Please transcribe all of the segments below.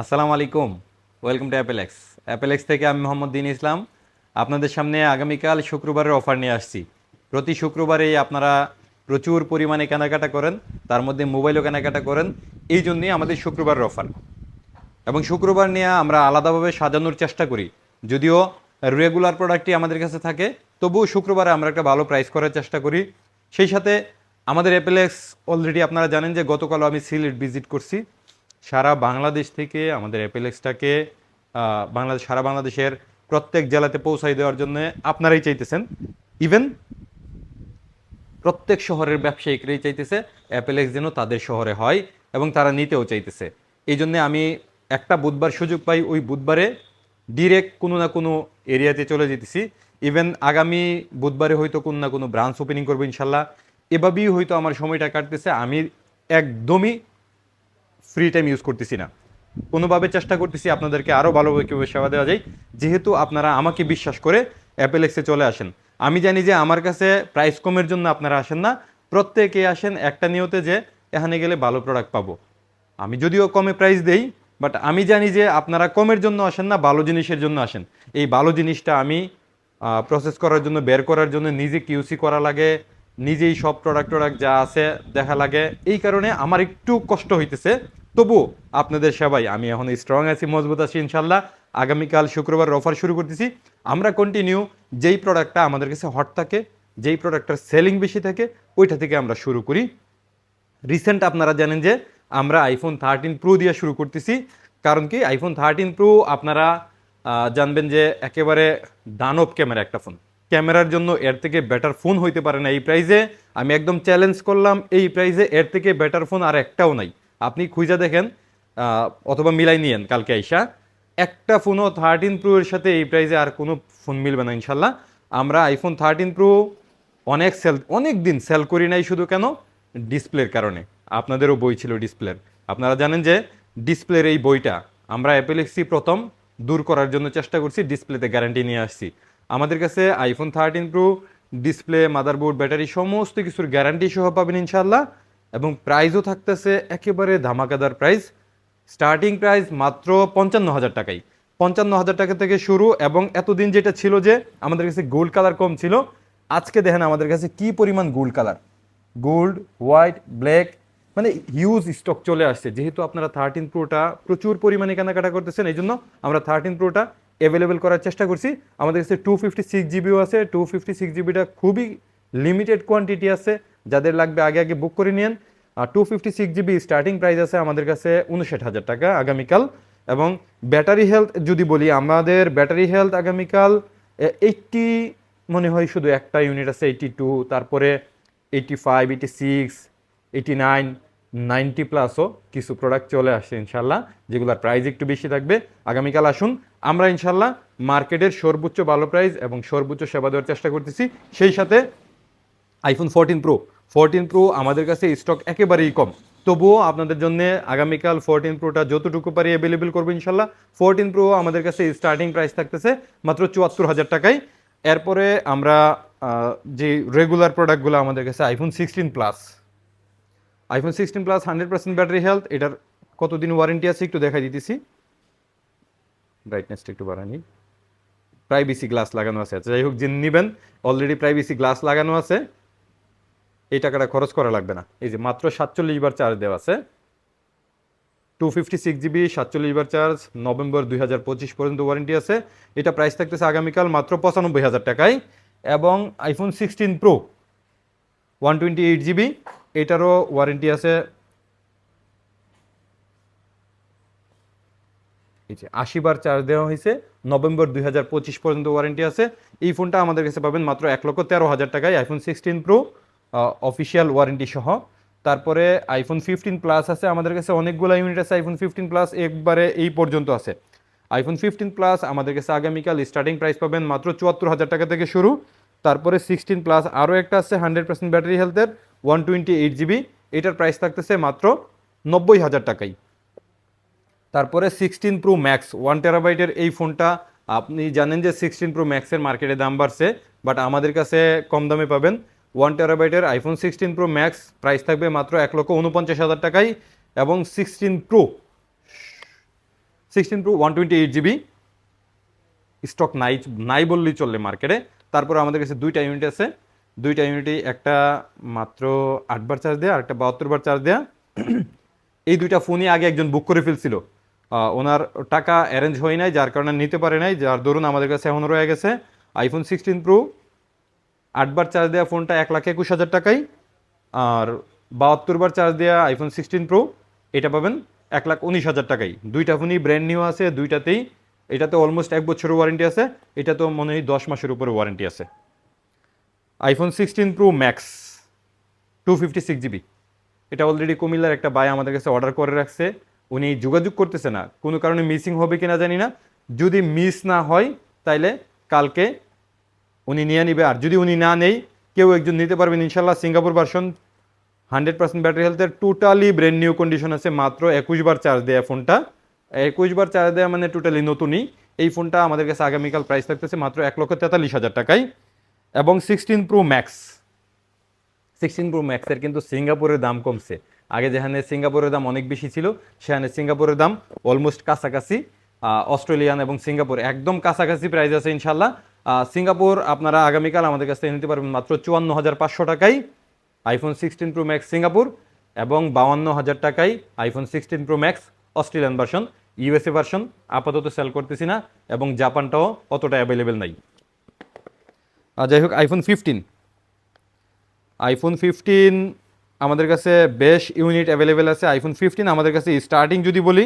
আসসালামু আলাইকুম। Welcome to অ্যাপেলেক্স অ্যাপেলেক্স থেকে আমি মোহাম্মদ দিন ইসলাম। আপনাদের সামনে আগামীকাল শুক্রবারের অফার নিয়ে আসছি। প্রতি শুক্রবারেই আপনারা প্রচুর পরিমাণে কেনাকাটা করেন, তার মধ্যে মোবাইলও কেনাকাটা করেন, এই জন্যই আমাদের শুক্রবারের অফার এবং শুক্রবার নিয়ে আমরা আলাদাভাবে সাজানোর চেষ্টা করি। যদিও রেগুলার প্রোডাক্টই আমাদের কাছে থাকে, তবুও শুক্রবারে আমরা একটা ভালো প্রাইস করার চেষ্টা করি। সেই সাথে আমাদের অ্যাপেলেক্স অলরেডি আপনারা জানেন যে গতকালও আমি সিলেট ভিজিট করছি। সারা বাংলাদেশ থেকে আমাদের অ্যাপেলেক্সটাকে বাংলাদেশ, সারা বাংলাদেশের প্রত্যেক জেলাতে পৌঁছাই দেওয়ার জন্য আপনারাই চাইতেছেন। ইভেন প্রত্যেক শহরের ব্যবসায়িকরাই চাইতেছে অ্যাপেলেক্স যেন তাদের শহরে হয় এবং তারা নিতেও চাইতেছে। এই জন্যে আমি একটা বুধবার সুযোগ পাই ওই বুধবারে ডিরেক্ট কোনো না কোনো এরিয়াতে চলে যেতেছি। ইভেন আগামী বুধবারে হয়তো কোনো না কোনো ব্রাঞ্চ ওপেনিং করব ইনশাল্লাহ। এভাবেই হয়তো আমার সময়টা কাটতেছে। আমি একদমই ফ্রি টাইম ইউজ করতেছি না। কোনোভাবে চেষ্টা করতেছি আপনাদেরকে আরও ভালোভাবে কীভাবে সেবা দেওয়া যায়। যেহেতু আপনারা আমাকে বিশ্বাস করে অ্যাপেলেক্সে চলে আসেন। আমি জানি যে আমার কাছে প্রাইস কমের জন্য আপনারা আসেন না। প্রত্যেকে আসেন একটা নিয়তে যে এখানে গেলে ভালো প্রোডাক্ট পাবো। আমি যদিও কমে প্রাইস দেই বাট আমি জানি যে আপনারা কমের জন্য আসেন না, ভালো জিনিসের জন্য আসেন। এই ভালো জিনিসটা আমি প্রসেস করার জন্য, বের করার জন্য, নিজে কিউসি করা লাগে, নিজেই সব প্রোডাক্ট প্রোডাক্ট যা আছে দেখা লাগে। এই কারণে আমার একটু কষ্ট হইতেছে। তবু আপনাদের সেবাই, আমি এখন স্ট্রং আছি, মজবুত আছি ইনশাল্লাহ আগামীকাল শুক্রবার অফার শুরু করতেছি। আমরা কন্টিনিউ যেই প্রোডাক্টটা আমাদের কাছে হট থাকে, যেই প্রোডাক্টটার সেলিং বেশি থাকে, ওইটা থেকে আমরা শুরু করি। রিসেন্ট আপনারা জানেন যে আমরা আইফোন থার্টিন প্রো দিয়ে শুরু করতেছি। কারণ কি? আইফোন থার্টিন প্রো আপনারা জানবেন যে একেবারে দানব ক্যামেরা একটা ফোন ক্যামেরার জন্য এর থেকে বেটার ফোন হইতে পারে না এই প্রাইজে আমি একদম চ্যালেঞ্জ করলাম, এই প্রাইজে এর থেকে বেটার ফোন আর একটাও নাই। আপনি খুঁজে দেখেন অথবা মিলাই নিয়েন কালকে আইসা। একটা ফোনও থার্টিন প্রো এর সাথে এই প্রাইসে আর কোনো ফোন মিলবে না, ইনশাল্লাহ। আমরা আইফোন থার্টিন প্রো অনেক সেল অনেক দিন সেল করি নাই শুধু কেন? ডিসপ্লের কারণে। আপনাদেরও বই ছিল ডিসপ্লের আপনারা জানেন যে ডিসপ্লের এই বইটা আমরা অ্যাপেলেক্সি প্রথম দূর করার জন্য চেষ্টা করছি ডিসপ্লেতে গ্যারান্টি নিয়ে আসছি। আমাদের কাছে iPhone thirteen pro display motherboard battery সমস্ত কিছুর গ্যারান্টি সহ পাবেন, ইনশাল্লাহ। এবং প্রাইজও থাকতেছে একেবারে ধামাকাদার প্রাইস। স্টার্টিং প্রাইস মাত্র পঞ্চান্ন হাজার টাকাই। পঞ্চান্ন হাজার টাকা থেকে শুরু এবং এতদিন যেটা ছিল যে আমাদের কাছে গোল্ড কালার কম ছিল, আজকে দেখেন আমাদের কাছে কি পরিমাণ gold colour. Gold, white, black মানে হিউজ স্টক চলে আসছে। যেহেতু আপনারা থার্টিন প্রোটা প্রচুর পরিমাণে কেনাকাটা করতেছেন, এই জন্য আমরা থার্টিন প্রোটা অ্যাভেলেবেল করার চেষ্টা করছি। আমাদের কাছে টু ফিফটি সিক্স জিবিও আছে। টু ফিফটি সিক্স জিবিটা খুবই লিমিটেড কোয়ান্টিটি আছে। যাদের লাগবে আগে আগে বুক করে নিন আর two fifty six GB starting price আছে আমাদের কাছে উনষাট হাজার টাকা আগামীকাল। এবং ব্যাটারি হেলথ যদি বলি, আমাদের ব্যাটারি হেলথ আগামীকাল এইটটি মনে হয় শুধু একটা ইউনিট আছে এইটি টু তারপরে eighty five eighty six eighty nine ninety প্লাসও কিছু প্রোডাক্ট চলে আসছে ইনশাল্লাহ যেগুলোর প্রাইস একটু বেশি থাকবে। আগামীকাল আসুন, আমরা ইনশাল্লাহ মার্কেটের সর্বোচ্চ ভালো প্রাইস এবং সর্বোচ্চ সেবা দেওয়ার চেষ্টা করতেছি। সেই সাথে iPhone fourteen pro fourteen pro আমাদের কাছে স্টক একেবারেই কম। তবুও আপনাদের জন্য আগামীকাল ফোরটিন প্রোটা যতটুকু পারি অ্যাভেলেবেল করব ইনশাল্লাহ। ফোরটিন প্রো আমাদের কাছে স্টার্টিং প্রাইস থাকতেছে মাত্র চুয়াত্তর হাজার টাকায়। এরপরে আমরা যে রেগুলার প্রোডাক্টগুলো আমাদের কাছে iPhone sixteen plus iPhone sixteen plus hundred percent battery health এটার কতদিন ওয়ারেন্টি আছে একটু দেখাই দিতেছি। ব্রাইটনেসটা একটু বাড়ানি। প্রাইভেসি গ্লাস লাগানো আছে। আচ্ছা যাই হোক, যে নেবেন অলরেডি প্রাইভেসি গ্লাস লাগানো আছে। এই টাকাটা খরচ করা লাগবে না। এই যে মাত্র সাতচল্লিশ বার চার্জ দেওয়া আছে। টু ফিফটি সিক্স জিবি সাতচল্লিশ বার চার্জ নভেম্বর দুই হাজার পঁচিশ পর্যন্ত ওয়ারেন্টি আছে। এটা প্রাইস থাকতেছে আগামীকাল মাত্র পঁচানব্বই হাজার টাকায়। এবং iPhone sixteen pro one twenty eight GB এটারও ওয়ারেন্টি আছে। আশি বার চার্জ দেওয়া হয়েছে, নভেম্বর দুই হাজার পঁচিশ পর্যন্ত ওয়ারেন্টি আছে। এই ফোনটা আমাদের কাছে পাবেন মাত্র এক লক্ষ তেরো হাজার টাকায় iPhone sixteen pro official warranty সহ। তারপরে আইফোন ফিফটিন প্লাস আছে। আমাদের কাছে অনেকগুলো ইউনিট আছে। আইফোন ফিফটিন প্লাস একবারে এই পর্যন্ত আছে। আইফোন ফিফটিন প্লাস আমাদের কাছে আগামীকাল স্টার্টিং প্রাইস পাবেন মাত্র চুয়াত্তর হাজার টাকা থেকে শুরু। তারপরে সিক্সটিন প্লাস আরও একটা আছে হান্ড্রেড পার্সেন্ট ব্যাটারি হেলথের ওয়ান টোয়েন্টি এইট জিবি এটার প্রাইস থাকতেছে মাত্র নব্বই হাজার টাকাই। তারপরে সিক্সটিন প্রো ম্যাক্স ওয়ান টেরাবাইটের এই ফোনটা আপনি জানেন যে সিক্সটিন প্রো ম্যাক্সের মার্কেটে দাম বাড়ছে বাট আমাদের কাছে কম দামে পাবেন। One টেরাবাইটের iPhone sixteen pro max, price থাকবে মাত্র এক লক্ষ উনপঞ্চাশ হাজার টাকায়, এবং sixteen pro sixteen pro one twenty eight GB, stock নাই নাই বললেই চললে মার্কেটে। তারপরে আমাদের কাছে দুইটা ইউনিট আছে। দুইটা ইউনিটে একটা মাত্র আটবার চার্জ দেওয়া আর একটা বাহাত্তর বার চার্জ দেয়া। এই দুইটা ফোনই আগে একজন বুক করে ফেলছিল। ওনার টাকা অ্যারেঞ্জ হয় নাই, যার কারণে নিতে পারে নাই, যার দরুন আমাদের কাছে এখন রয়ে গেছে আইফোন সিক্সটিন প্রো। আটবার চার্জ দেওয়া ফোনটা এক লাখ একুশ হাজার টাকায় আর বাহাত্তরবার চার্জ দেওয়া আইফোন সিক্সটিন প্রো এটা পাবেন এক লাখ উনিশ হাজার টাকায় দুইটা ফোনই ব্র্যান্ড নিউ আছে, দুইটাতেই। এটাতে অলমোস্ট এক বছরের ওয়ারেন্টি আছে, এটা তো মনে হয় দশ মাসের উপরে ওয়ারেন্টি আছে। IPhone sixteen pro max two fifty six GB এটা অলরেডি কুমিল্লার একটা বাই আমাদের কাছে অর্ডার করে রাখছে। উনি যোগাযোগ করতেছে না। কোনো কারণে মিসিং হবে কিনা জানি না। যদি মিস না হয়, তাইলে কালকে উনি নিয়ে নিবে। আর যদি উনি না নেই, কেউ একজন নিতে পারবেন ইনশাল্লাহ Singapore version hundred percent battery হেলথের টোটালি ব্র্যান্ড নিউ কন্ডিশন আছে, মাত্র একুশ বার চার্জ দেয়া ফোনটা। একুশ বার চার্জ দেওয়া মানে টোটালি নতুনই। এই ফোনটা আমাদের কাছে আগামীকাল প্রাইস থাকতেছে মাত্র এক লক্ষ তেতাল্লিশ হাজার টাকায়। এবং sixteen pro max sixteen pro ম্যাক্সের কিন্তু সিঙ্গাপুরের দাম কমছে। আগে যেখানে সিঙ্গাপুরের দাম অনেক বেশি ছিল, সেখানে সিঙ্গাপুরের দাম অলমোস্ট কাছাকাছি অস্ট্রেলিয়ান এবং সিঙ্গাপুর একদম কাছাকাছি প্রাইস আছে ইনশাল্লাহ সিঙ্গাপুর, আপনারা আগামীকাল আমাদের কাছ থেকে নিতে পারবেন মাত্র চুয়ান্ন হাজার পাঁচশো টাকায় iPhone sixteen pro max Singapore এবং বাউান্ন হাজার টাকায় iPhone sixteen pro max Australian version USA version আপাতত সেল করতেছি না এবং জাপানটাও অতটা অ্যাভেলেবেল নাই। যাই হোক আইফোন ফিফটিন আইফোন ফিফটিন আমাদের কাছে বেশ ইউনিট অ্যাভেলেবেল আছে। আইফোন ফিফটিন আমাদের কাছে স্টার্টিং যদি বলি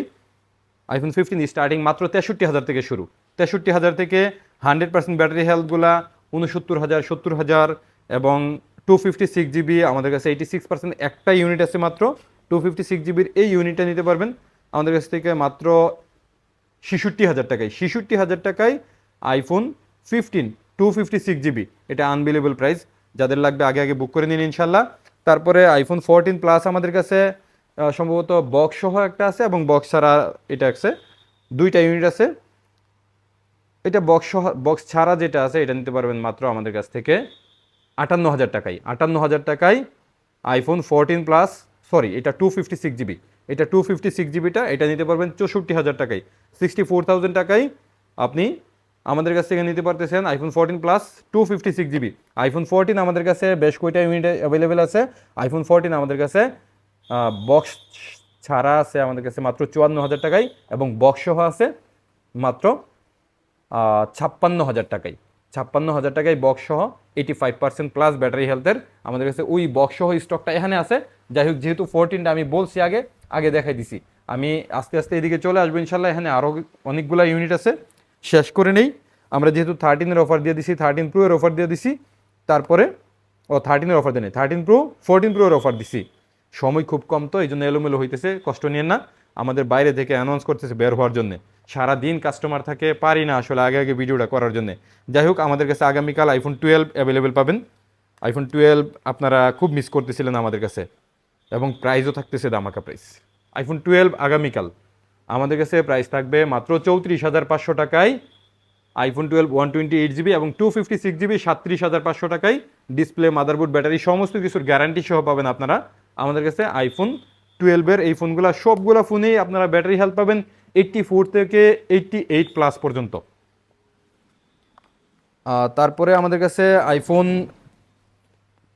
আইফোন ফিফটিন স্টার্টিং মাত্র তেষট্টি হাজার থেকে শুরু। তেষট্টি হাজার থেকে হান্ড্রেড পার্সেন্ট ব্যাটারি হেলথগুলা উনসত্তর হাজার, সত্তর হাজার এবং টু ফিফটি সিক্স জিবি আমাদের কাছে এইটি সিক্স পার্সেন্ট একটা ইউনিট আছে মাত্র। টু ফিফটি সিক্স জিবির এই ইউনিটটা নিতে পারবেন। আমাদের কাছ থেকে মাত্র ছেষট্টি হাজার টাকায়। ছেষট্টি হাজার টাকায় iPhone fifteen two fifty six GB. এটা আনবিলেবল প্রাইস যাদের লাগবে আগে আগে বুক করে নিন ইনশাল্লাহ। তারপরে আইফোন ফোরটিন প্লাস আমাদের কাছে সম্ভবত বক্স সহ একটা আছে এবং বক্স ছাড়া এটা আছে। দুইটা ইউনিট আছে। এটা বক্স বক্স ছাড়া যেটা আছে, এটা নিতে পারবেন মাত্র আমাদের কাছ থেকে আটান্ন হাজার টাকায়। আটান্ন হাজার টাকায় আইফোন ফোরটিন প্লাস সরি এটা টু ফিফটি সিক্স জিবি এটা টু ফিফটি সিক্স জিবিটা এটা নিতে পারবেন চৌষট্টি হাজার টাকায়। সিক্সটি ফোর থাউজেন্ড টাকায় আপনি আমাদের কাছ থেকে নিতে পারতেছেন iPhone fourteen plus two fifty six GB iPhone fourteen আমাদের কাছে বেশ কয়টা ইউনিট অ্যাভেলেবেল আছে? আইফোন ফোরটিন আমাদের কাছে বক্স ছাড়া আছে আমাদের কাছে মাত্র চুয়ান্ন হাজার টাকায় এবং বক্স সহ আছে মাত্র ছাপ্পান্ন হাজার টাকায় ছাপ্পান্ন হাজার টাকায় বক্স সহ eighty five percent plus battery হেলথের আমাদের কাছে ওই বক্স সহ স্টকটা এখানে আছে। যাই হোক, যেহেতু ফোরটিনটা আমি বলছি আগে আগে দেখাই দিছি। আমি আস্তে আস্তে এদিকে চলে আসব ইনশাল্লাহ এখানে আরও অনেকগুলো ইউনিট আছে। শেষ করে নেই। আমরা যেহেতু থার্টিনের অফার দিয়ে দিছি থার্টিন প্রো অফার দিয়ে দিছি, তারপরে, ও থার্টিনের অফার দেয় thirteen pro fourteen pro offer দিছি। সময় খুব কম তো এই জন্য এলোমেলো হইতেছে, কষ্ট নিয়ে না। আমাদের বাইরে থেকে অ্যানাউন্স করতেছে বের হওয়ার জন্য। সারা দিন কাস্টমার থাকে, পারি না আসলে আগে আগে ভিডিওটা করার জন্য। যাই হোক, আমাদের কাছে আগামীকাল আইফোন টুয়েলভ অ্যাভেলেবেল পাবেন। আইফোন টুয়েলভ আপনারা খুব মিস করতেছিলেন আমাদের কাছে। এবং প্রাইসও থাকতেছে দামাকা প্রাইস আইফোন টুয়েলভ আগামীকাল। আমাদের কাছে প্রাইস থাকবে মাত্র চৌত্রিশ হাজার পাঁচশো টাকায় iPhone twelve one twenty eight GB এবং টু ফিফটি সিক্স জিবি সাতত্রিশ হাজার পাঁচশো টাকায় ডিসপ্লে মাদারবোর্ড ব্যাটারি সমস্ত কিছুর গ্যারান্টি সহ পাবেন আপনারা। আমাদের কাছে আইফোন টুয়েলভের এই ফোনগুলো সবগুলো ফোনেই আপনারা ব্যাটারি হেলথ পাবেন। এইট্টি ফোর থেকে এইট্টি এইট প্লাস পর্যন্ত তারপরে আমাদের কাছে iPhone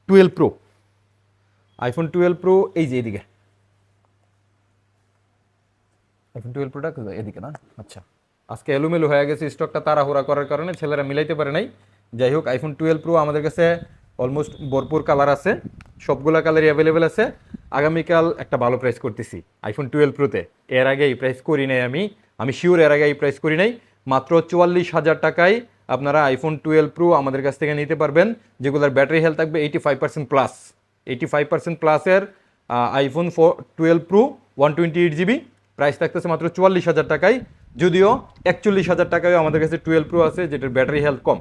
twelve pro iPhone twelve pro এই যে এদিকে। আইফোন টুয়েলভ প্রোটা এদিকে না? আচ্ছা। আজকে এলোমেলো হয়ে গেছে স্টকটা তাড়াহুড়া করার কারণে ছেলেরা মিলাইতে পারে নাই। যাই হোক আইফোন টুয়েলভ প্রো আমাদের কাছে অলমোস্ট ভরপুর কালার আছে, সবগুলা কালারই অ্যাভেলেবেল আছে। আগামীকাল একটা ভালো প্রাইস করতেছি আইফোন টুয়েলভ প্রোতে এর আগে এই প্রাইস করি নাই আমি আমি শিওর এর আগে এই প্রাইস করি নাই। মাত্র চুয়াল্লিশ হাজার টাকায় আপনারা আইফোন টুয়েলভ প্রো আমাদের কাছ থেকে নিতে পারবেন, যেগুলোর ব্যাটারি হেলথ থাকবে eighty five percent plus eighty five percent প্লাসের iPhone four twelve pro one twenty eight GB price থাকতেছে মাত্র চুয়াল্লিশ হাজার টাকায়। যদিও একচল্লিশ হাজার টাকায় আমাদের কাছে টুয়েলভ প্রো আছে, যেটার ব্যাটারি হেলথ কম।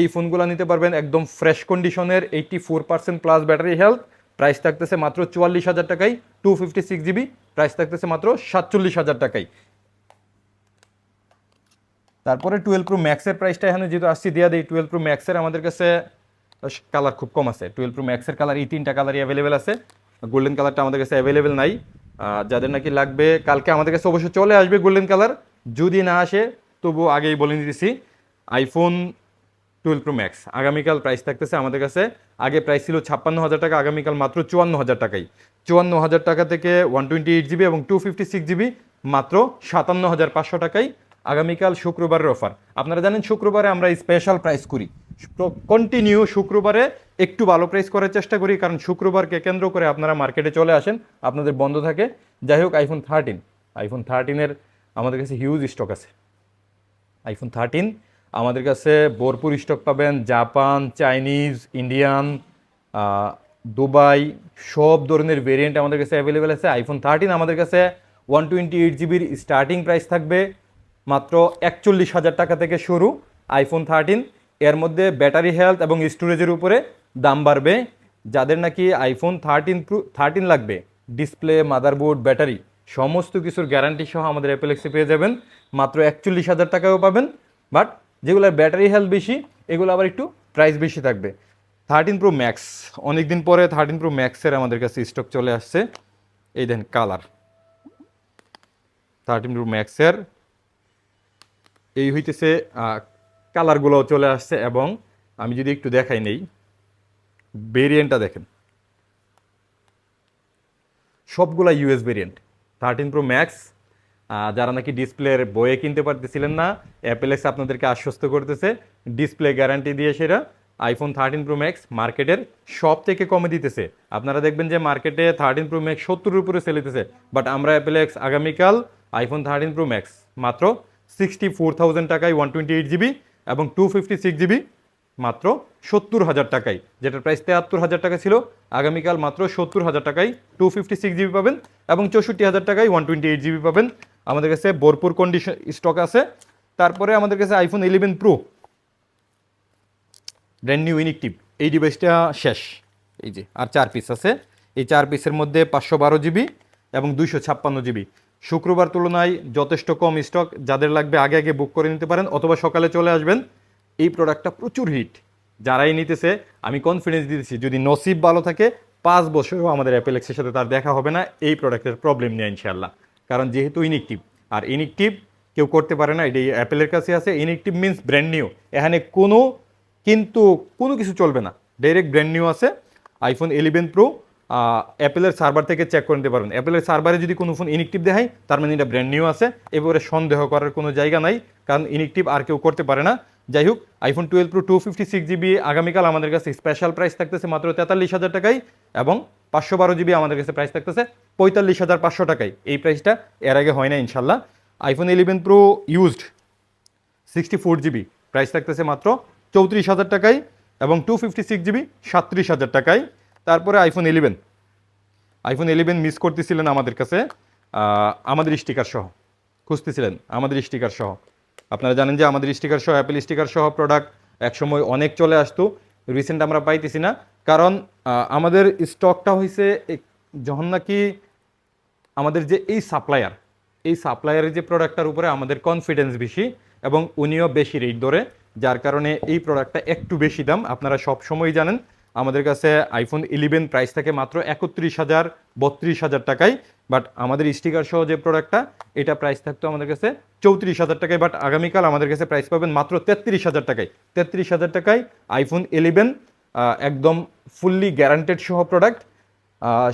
এই ফোনগুলো নিতে পারবেন একদম ফ্রেশ কন্ডিশনের eighty four percent plus battery health price থাকতেছে মাত্র চুয়াল্লিশ হাজার টাকায় two fifty six GB price থাকতেছে মাত্র সাতচল্লিশ হাজার টাকায়। তারপরে টুয়েলভ প্রো ম্যাক্সের প্রাইসটা এখানে যেহেতু আসছি দেওয়া দিই টুয়েলভ প্রো ম্যাক্সের আমাদের কাছে কালার খুব কম আছে। টুয়েলভ প্রো ম্যাক্সের কালার এই তিনটা কালারই অ্যাভেলেবেল আছে। গোল্ডেন কালারটা আমাদের কাছে অ্যাভেলেবেল নাই। যাদের নাকি লাগবে, কালকে আমাদের কাছে অবশ্যই চলে আসবে গোল্ডেন কালার যদি না আসে তবু আগেই বলে দিতেছি আইফোন টুয়েলভ প্রো ম্যাক্স। আগামীকাল প্রাইস থাকতেছে আমাদের কাছে। আগে প্রাইস ছিল ছাপ্পান্ন হাজার টাকা, আগামীকাল মাত্র চুয়ান্ন হাজার টাকাই। চুয়ান্ন হাজার টাকা থেকে ওয়ান টোয়েন্টি এইট জিবি এবং টু ফিফটি সিক্স জিবি মাত্র সাতান্ন হাজার পাঁচশো টাকাই আগামীকাল শুক্রবারের অফার আপনারা জানেন শুক্রবারে আমরা স্পেশাল প্রাইস করি। কন্টিনিউ শুক্রবারে একটু ভালো প্রাইস করার চেষ্টা করি, কারণ শুক্রবারকে কেন্দ্র করে আপনারা মার্কেটে চলে আসেন, আপনাদের বন্ধ থাকে। যাই হোক আইফোন থার্টিন আইফোন থার্টিনের আমাদের কাছে হিউজ স্টক আছে। আইফোন থার্টিন আমাদের কাছে ভরপুর স্টক পাবেন জাপান, চাইনিজ ইন্ডিয়ান দুবাই, সব ধরনের ভেরিয়েন্ট আমাদের কাছে অ্যাভেলেবেল আছে। আইফোন থার্টিন আমাদের কাছে ওয়ান টোয়েন্টি এইট জিবির স্টার্টিং প্রাইস থাকবে মাত্র একচল্লিশ হাজার টাকা থেকে শুরু আইফোন থার্টিন এর মধ্যে ব্যাটারি হেলথ এবং স্টোরেজের উপরে দাম বাড়বে। যাদের নাকি আইফোন থার্টিন থার্টিন লাগবে ডিসপ্লে মাদারবোর্ড ব্যাটারি সমস্ত কিছুর গ্যারান্টি সহ আমাদের অ্যাপেলেক্সে পেয়ে যাবেন। মাত্র একচল্লিশ হাজার টাকাও পাবেন। বাট যেগুলোর ব্যাটারি হেলথ বেশি, এগুলো আবার একটু প্রাইস বেশি থাকবে। থার্টিন প্রো ম্যাক্স অনেক দিন পরে থার্টিন প্রো ম্যাক্সের আমাদের কাছে স্টক চলে আসছে। এই দেন কালার থার্টিন প্রো ম্যাক্সের এই হইতেছে কালারগুলোও চলে আসছে এবং আমি যদি একটু দেখাই নেই ভেরিয়েন্টটা দেখেন। সবগুলা US variant thirteen pro max যারা নাকি ডিসপ্লের বইয়ে কিনতে পারতেছিলেন না অ্যাপেলেক্স আপনাদেরকে আশ্বস্ত করতেছে। ডিসপ্লে গ্যারান্টি দিয়ে সেরা আইফোন থার্টিন প্রো ম্যাক্স মার্কেটের সব থেকে কমে দিতেছে। আপনারা দেখবেন যে মার্কেটে থার্টিন প্রো ম্যাক্স সত্তরের উপরে সেল হইতেছে। বাট আমরা অ্যাপেলেক্স আগামীকাল আইফোন থার্টিন প্রো ম্যাক্স মাত্র সিক্সটি ফোর থাউজেন্ড টাকায় ওয়ান টোয়েন্টি এইট জিবি এবং টু ফিফটি সিক্স জিবি মাত্র সত্তর হাজার টাকায়, যেটার প্রাইস তেহাত্তর হাজার টাকা ছিল। আগামীকাল মাত্র সত্তর হাজার টাকায় টু ফিফটি সিক্স জিবি পাবেন এবং চৌষট্টি হাজার টাকায় ওয়ান টোয়েন্টি এইট জিবি পাবেন। আমাদের কাছে ভরপুর কন্ডিশন স্টক আছে। তারপরে আমাদের কাছে iPhone eleven pro brand new inactive এই ডিভাইসটা শেষ। এই যে, আর চার পিস আছে। এই চার পিসের মধ্যে পাঁচশো বারো জিবি এবং দুইশো ছাপ্পান্ন জিবি শুক্রবার তুলনায় যথেষ্ট কম স্টক যাদের লাগবে আগে আগে বুক করে নিতে পারেন অথবা সকালে চলে আসবেন। এই প্রোডাক্টটা প্রচুর হিট যারাই নিতেছে, আমি কনফিডেন্স দিতেছি, যদি নসিব ভালো থাকে, পাঁচ বছরও আমাদের অ্যাপেলেক্সের সাথে তার দেখা হবে না। এই প্রোডাক্টের প্রবলেম নেই ইনশাল্লাহ কারণ যেহেতু ইনিকটিভ আর ইনিকটিভ কেউ করতে পারে না এটি অ্যাপেলের কাছে আছে। ইনিকটিভ মিনস ব্র্যান্ড নিউ এখানে কোনো কিন্তু কোনো কিছু চলবে না। ডাইরেক্ট ব্র্যান্ড নিউ আছে আইফোন ইলেভেন প্রো অ্যাপেলের সার্ভার থেকে চেক করে নিতে পারেন অ্যাপেলের সার্ভারে যদি কোনো ফোন ইনিকটিভ দেখায়, তার মানে এটা ব্র্যান্ড নিউ আছে। এবারে সন্দেহ করার কোনো জায়গা নাই, কারণ ইনিকটিভ আর কেউ করতে পারে না। যাই হোক iPhone twelve pro two fifty six GB আগামীকাল আমাদের কাছে স্পেশাল প্রাইস থাকতেছে মাত্র তেতাল্লিশ হাজার টাকায় এবং পাঁচশো বারো জিবি আমাদের কাছে প্রাইস থাকতেছে পঁয়তাল্লিশ হাজার পাঁচশো টাকায়। এই প্রাইসটা এর আগে হয় না ইনশাল্লাহ। IPhone eleven pro used sixty four GB price থাকতেছে মাত্র চৌত্রিশ হাজার টাকায় এবং টু ফিফটি সিক্স জিবি সাত্রিশ হাজার টাকায়। তারপরে iPhone eleven iPhone eleven miss করতেছিলেন আমাদের কাছে আমাদের স্টিকার সহ। খুঁজতেছিলেন আমাদের স্টিকার সহ। আপনারা জানেন যে আমাদের স্টিকার সহ অ্যাপেল স্টিকার সহ প্রোডাক্ট একসময় অনেক চলে আসতো। রিসেন্ট আমরা পাইতেছি না। কারণ আমাদের স্টকটা হয়েছে যখন নাকি আমাদের যে এই সাপ্লায়ার এই সাপ্লায়ারের যে প্রোডাক্টটার উপরে আমাদের কনফিডেন্স বেশি এবং উনিও বেশি রেট ধরে, যার কারণে এই প্রোডাক্টটা একটু বেশি দাম। আপনারা সব সময় জানেন আমাদের কাছে আইফোন ইলেভেন প্রাইস থাকে মাত্র একত্রিশ হাজার, বত্রিশ হাজার টাকায়। বাট আমাদের স্টিকার সহ যে প্রোডাক্টটা এটা প্রাইস থাকতো আমাদের কাছে চৌত্রিশ হাজার টাকায়। বাট আগামীকাল আমাদের কাছে প্রাইস পাবেন মাত্র তেত্রিশ হাজার টাকায়। তেত্রিশ হাজার টাকায় আইফোন ইলেভেন একদম ফুললি গ্যারান্টেড সহ প্রোডাক্ট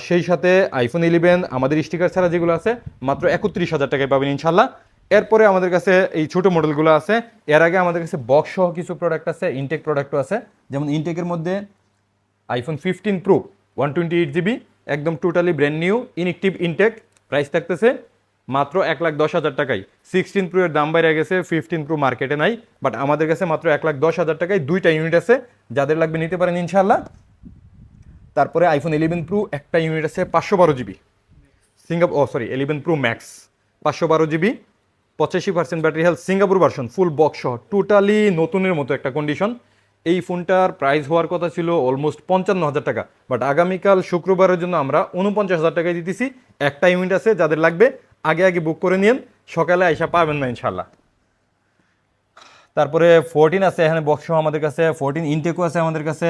সেই সাথে আইফোন ইলেভেন আমাদের স্টিকার ছাড়া যেগুলো আছে, মাত্র একত্রিশ হাজার টাকায় পাবেন ইনশাল্লাহ এরপরে আমাদের কাছে এই ছোট মডেলগুলো আছে। এর আগে আমাদের কাছে বক্স সহ কিছু প্রোডাক্ট আছে ইনটেক প্রোডাক্টও আছে। যেমন ইনটেকের মধ্যে iPhone fifteen pro one twenty eight GB একদম totally brand new inactive intact price থাকতেছে মাত্র এক লাখ দশ হাজার টাকায়। সিক্সটিন প্রো এর দাম বাইরে গেছে ফিফটিন প্রো মার্কেটে নাই বাট আমাদের কাছে মাত্র এক লাখ দশ হাজার টাকায় দুইটা ইউনিট আছে, যাদের লাগবে নিতে পারেন ইনশাল্লাহ তারপরে আইফোন ইলেভেন প্রো একটা ইউনিট আছে পাঁচশো বারো জিবি সিঙ্গাপুর ও সরি ইলেভেন প্রো ম্যাক্স পাঁচশো বারো জিবি পঁচাশি percent battery health Singapore version full box সহ টোটালি নতুনের মতো একটা কন্ডিশন এই ফোনটার প্রাইস হওয়ার কথা ছিল অলমোস্ট পঞ্চান্ন হাজার টাকা। বাট আগামীকাল শুক্রবারের জন্য আমরা উনপঞ্চাশ হাজার টাকায় দিতেছি। একটা ইউনিট আছে, যাদের লাগবে, আগে আগে বুক করে নিন সকালে আইসা পাবেন না ইনশাল্লাহ তারপরে ফোরটিন আছে, এখানে বক্স আমাদের কাছে। ফোরটিন ইনটেকও আছে আমাদের কাছে।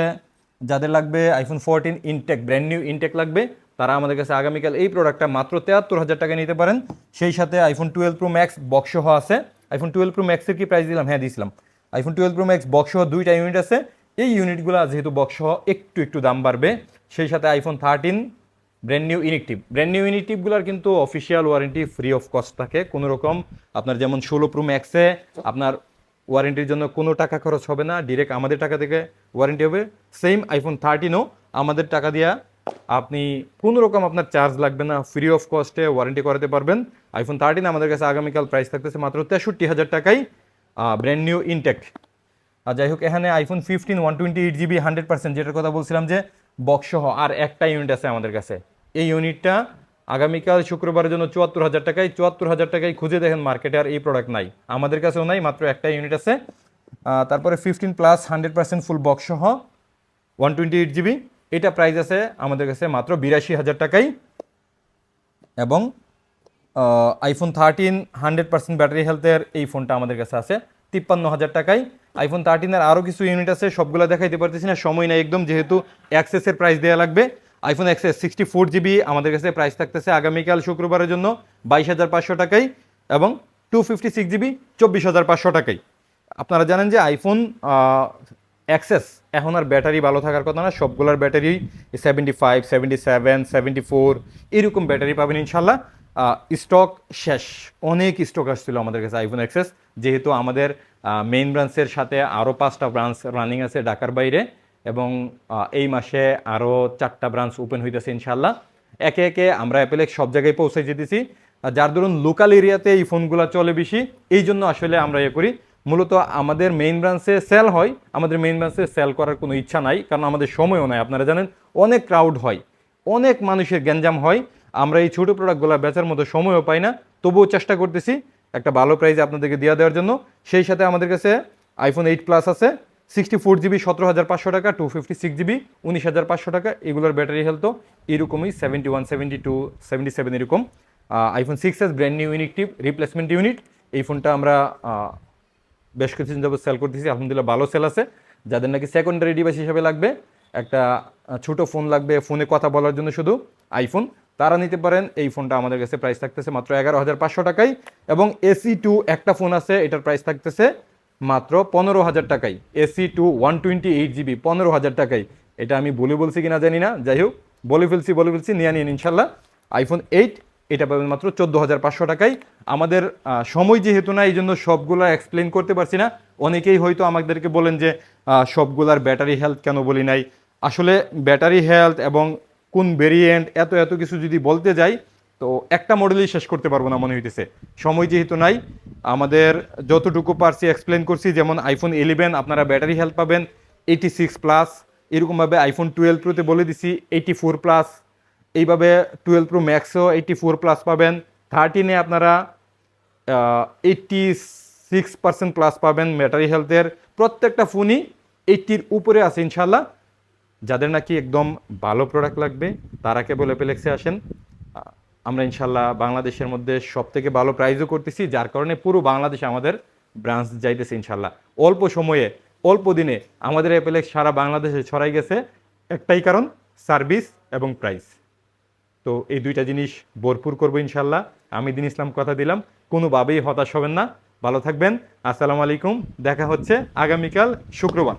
যাদের লাগবে iPhone fourteen intact brand new intact লাগবে। তারা আমাদের কাছে আগামীকাল এই প্রোডাক্টটা মাত্র তেয়াত্তর হাজার টাকা নিতে পারেন। সেই সাথে iPhone twelve pro max box আছে। আইফোন টুয়েলভ প্রো ম্যাক্সের কি প্রাইস দিলাম? হ্যাঁ দিয়েছিলাম। IPhone twelve pro max box সহ দুইটা ইউনিট আছে। এই ইউনিটগুলো যেহেতু বক্স সহ একটু একটু দাম বাড়বে, সেই সাথে iPhone thirteen brand new inactive brand new ইনিকটিভগুলোর কিন্তু official warranty free of cost থাকে। কোনো রকম আপনার যেমন ষোলো প্রো ম্যাক্সে আপনার ওয়ারেন্টির জন্য কোনো টাকা খরচ হবে না ডিরেক্ট আমাদের টাকা থেকে ওয়ারেন্টি হবে। সেম আইফোন থার্টিনও আমাদের টাকা দিয়া আপনি কোনো রকম আপনার চার্জ লাগবে না ফ্রি অফ কস্টে ওয়ারেন্টি করাতে পারবেন। আইফোন থার্টিন আমাদের কাছে আগামীকাল প্রাইস থাকতেছে মাত্র তেষট্টি হাজার টাকাই ব্র্যান্ড নিউ ইনটেক আর যাই হোক, এখানে iPhone fifteen one twenty eight GB hundred percent যেটার কথা বলছিলাম যে বক্স সহ আর একটা ইউনিট আছে আমাদের কাছে। এই ইউনিটটা আগামীকাল শুক্রবারের জন্য চুয়াত্তর হাজার টাকায়, চুয়াত্তর হাজার টাকায় খুঁজে দেখেন মার্কেটে আর এই প্রোডাক্ট নাই। আমাদের কাছেও নাই, মাত্র একটা ইউনিট আছে। তারপরে fifteen plus hundred percent full box সহ ওয়ান টোয়েন্টি এইট জিবি এটা প্রাইস আছে আমাদের কাছে মাত্র বিরাশি হাজার টাকাই এবং iPhone thirteen hundred percent battery হেলথের এই ফোনটা আমাদের কাছে আছে। তিপ্পান্ন হাজার টাকায়। আইফোন থার্টিনের আরও কিছু ইউনিট আছে, সবগুলো দেখাইতে পারতেছি না, সময় নাই একদম, যেহেতু অ্যাক্সেসের প্রাইস দেওয়া লাগবে। IPhone XS sixty four GB আমাদের কাছে প্রাইস থাকতেছে আগামীকাল শুক্রবারের জন্য বাইশ হাজার পাঁচশো টাকায় এবং টু ফিফটি সিক্স জিবি চব্বিশ হাজার পাঁচশো টাকায়। আপনারা জানেন যে আইফোন অ্যাক্সেস এখন আর ব্যাটারি ভালো থাকার কথা না, সবগুলোর battery seventy five seventy seven seventy four এরকম ব্যাটারি পাবেন ইনশাল্লাহ। স্টক শেষ। অনেক স্টক আসছিল আমাদের কাছে আইফোন অ্যাক্সেস যেহেতু আমাদের মেইন ব্রাঞ্চের সাথে আরও পাঁচটা ব্রাঞ্চ রানিং আছে ঢাকার বাইরে এবং এই মাসে আরও চারটা ব্রাঞ্চ ওপেন হইতেছে ইনশাল্লাহ একে একে আমরা অ্যাপেলেক্স সব জায়গায় পৌঁছে যেতেছি। যার ধরুন লোকাল এরিয়াতে এই ফোনগুলো চলে বেশি, এই জন্য আসলে আমরা ইয়ে করি। মূলত আমাদের মেইন ব্রাঞ্চে সেল হয়, আমাদের মেইন ব্রাঞ্চে সেল করার কোনো ইচ্ছা নাই, কারণ আমাদের সময়ও নাই, আপনারা জানেন, অনেক ক্রাউড হয়, অনেক মানুষের গ্যাঞ্জাম হয়। আমরা এই ছোটো প্রোডাক্টগুলো বেচার মতো সময়ও পাই না, তবুও চেষ্টা করতেছি একটা ভালো প্রাইজে আপনাদেরকে দিয়ে দেওয়ার জন্য। সেই সাথে আমাদের কাছে আইফোন এইট প্লাস আছে সিক্সটি ফোর জিবি সতেরো হাজার পাঁচশো টাকা টু ফিফটি সিক্স জিবি উনিশ হাজার পাঁচশো টাকা, এগুলোর ব্যাটারি হেলথও এরকমই seventy one seventy two seventy seven এরকম iPhone six S brand new ইউনিটিভ replacement unit এই ফোনটা আমরা বেশ কিছুদিন যাবত সেল করতেছি, আলহামদুলিল্লাহ ভালো সেল আছে। যাদের নাকি সেকেন্ডারি ডিভাইস হিসাবে লাগবে, একটা ছোটো ফোন লাগবে ফোনে কথা বলার জন্য শুধু আইফোন তারা নিতে পারেন। এই ফোনটা আমাদের কাছে প্রাইস থাকতেছে মাত্র এগারো হাজার পাঁচশো টাকায় এবং এসি টু একটা ফোন আছে, এটার প্রাইস থাকতেছে মাত্র পনেরো হাজার টাকাই SE two one twenty eight GB পনেরো হাজার টাকাই এটা আমি বলে বলছি কিনা জানি না। যাই হোক, বলে ফেলছি বলে ফেলছি, নিয়ে নিন ইনশাল্লাহ আইফোন এইট এটা পাবেন মাত্র চোদ্দ হাজার পাঁচশো টাকায়। আমাদের সময় যেহেতু না এই জন্য সবগুলো এক্সপ্লেন করতে পারছি না। অনেকেই হয়তো আমাদেরকে বলেন যে সবগুলার ব্যাটারি হেলথ কেন বলি নাই। আসলে ব্যাটারি হেলথ এবং কোন ভেরিয়েন্ট এত এত কিছু যদি বলতে যাই, তো একটা মডেলই শেষ করতে পারব না মনে হইতেছে। সময় যেহেতু নাই, আমাদের যতটুকু পারছি এক্সপ্লেন করছি, যেমন আইফোন ইলেভেন আপনারা ব্যাটারি হেলথ পাবেন এইটি সিক্স প্লাস এরকমভাবে আইফোন টুয়েলভ প্রোতে বলে দিছি এইটি ফোর প্লাস এইভাবে টুয়েলভ প্রো ম্যাক্সও এইটটি ফোর প্লাস পাবেন থার্টিনে আপনারা এইটটি সিক্স পার্সেন্ট প্লাস পাবেন ব্যাটারি হেলথের প্রত্যেকটা ফোনই এইটটির উপরে আছে ইনশাল্লাহ যাদের নাকি একদম ভালো প্রোডাক্ট লাগবে, তারা কেবল অ্যাপেলেক্সে আসেন। আমরা ইনশাল্লাহ বাংলাদেশের মধ্যে সব থেকে ভালো প্রাইজও করতেছি, যার কারণে পুরো বাংলাদেশে আমাদের ব্রাঞ্চ যাইতেছে ইনশাল্লাহ। অল্প সময়ে, অল্প দিনে আমাদের অ্যাপেলেক্স সারা বাংলাদেশে ছড়াই গেছে, একটাই কারণ সার্ভিস এবং প্রাইস তো এই দুইটা জিনিস ভরপুর করব ইনশাল্লাহ। আমি দিন ইসলাম কথা দিলাম, কোনোভাবেই হতাশ হবেন না। ভালো থাকবেন, আসসালামু আলাইকুম, দেখা হচ্ছে আগামীকাল শুক্রবার।